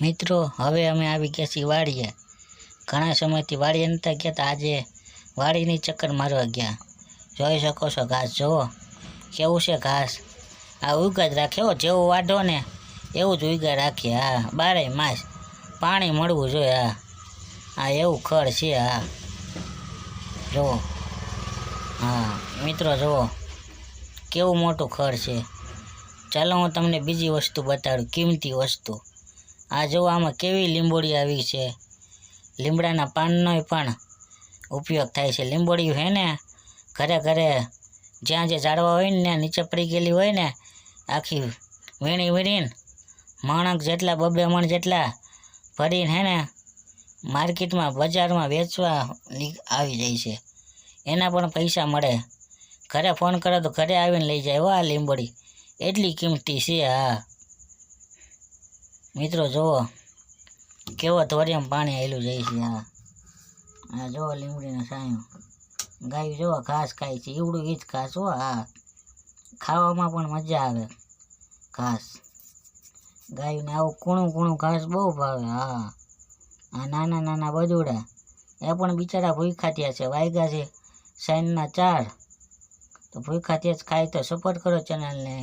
મિત્રો, હવે અમે આવી ગયા છીએ વાડીએ. ઘણા સમયથી વાડીએ નતા ગયા તો આજે વાડીની ચક્કર મારવા ગયા. જોઈ શકો છો ઘાસ, જુઓ. કેવું છે ઘાસ? આ ઉગા જ રાખે, હો, જેવું વાઢો ને એવું જ ઉગા રાખીએ હા બારે માસ પાણી મળવું જોઈએ, હા. હા એવું ખડ છે, હા. જુઓ. હા, મિત્રો, જુઓ. કેવું મોટું ખડ છે. ચાલો હું તમને બીજી વસ્તુ બતાડું, કિંમતી વસ્તુ. આ જો આમાં કેવી લીંબોડી આવી છે. લીમડાના પાનનો પણ ઉપયોગ થાય છે. લીંબોડી હે ને, ઘરે ઘરે જ્યાં જે ઝાડવા હોય ને નીચે પડી ગયેલી હોય ને, આખી વીણી વીણીને માણક જેટલા, બબે મણ જેટલા ભરીને હે ને, માર્કેટમાં, બજારમાં વેચવા આવી જાય છે. એના પણ પૈસા મળે. ઘરે ફોન કરો તો ઘરે આવીને લઈ જાય. હો આ લીંબોડી એટલી કિંમતી છે હા મિત્રો, જુઓ. કેવો ધોરિયમ પાણી આવેલું જાય છે હા આ જુઓ લીમડીનો સાયું. ગાયું જુઓ, ઘાસ ખાય છે. એવડું એ જ ઘાસ હો હા ખાવામાં પણ મજા આવે ઘાસ. ગાયુંને આવું કૂણું કૂણું ઘાસ બહુ ભાવે, હા. આ નાના નાના બદુડા એ પણ બિચારા ભૂખા થયા છે, વાયગા છે સાઈનના ચાર. તો ભૂખા ત્યાં જ ખાય તો સપોર્ટ કરો ચેનલને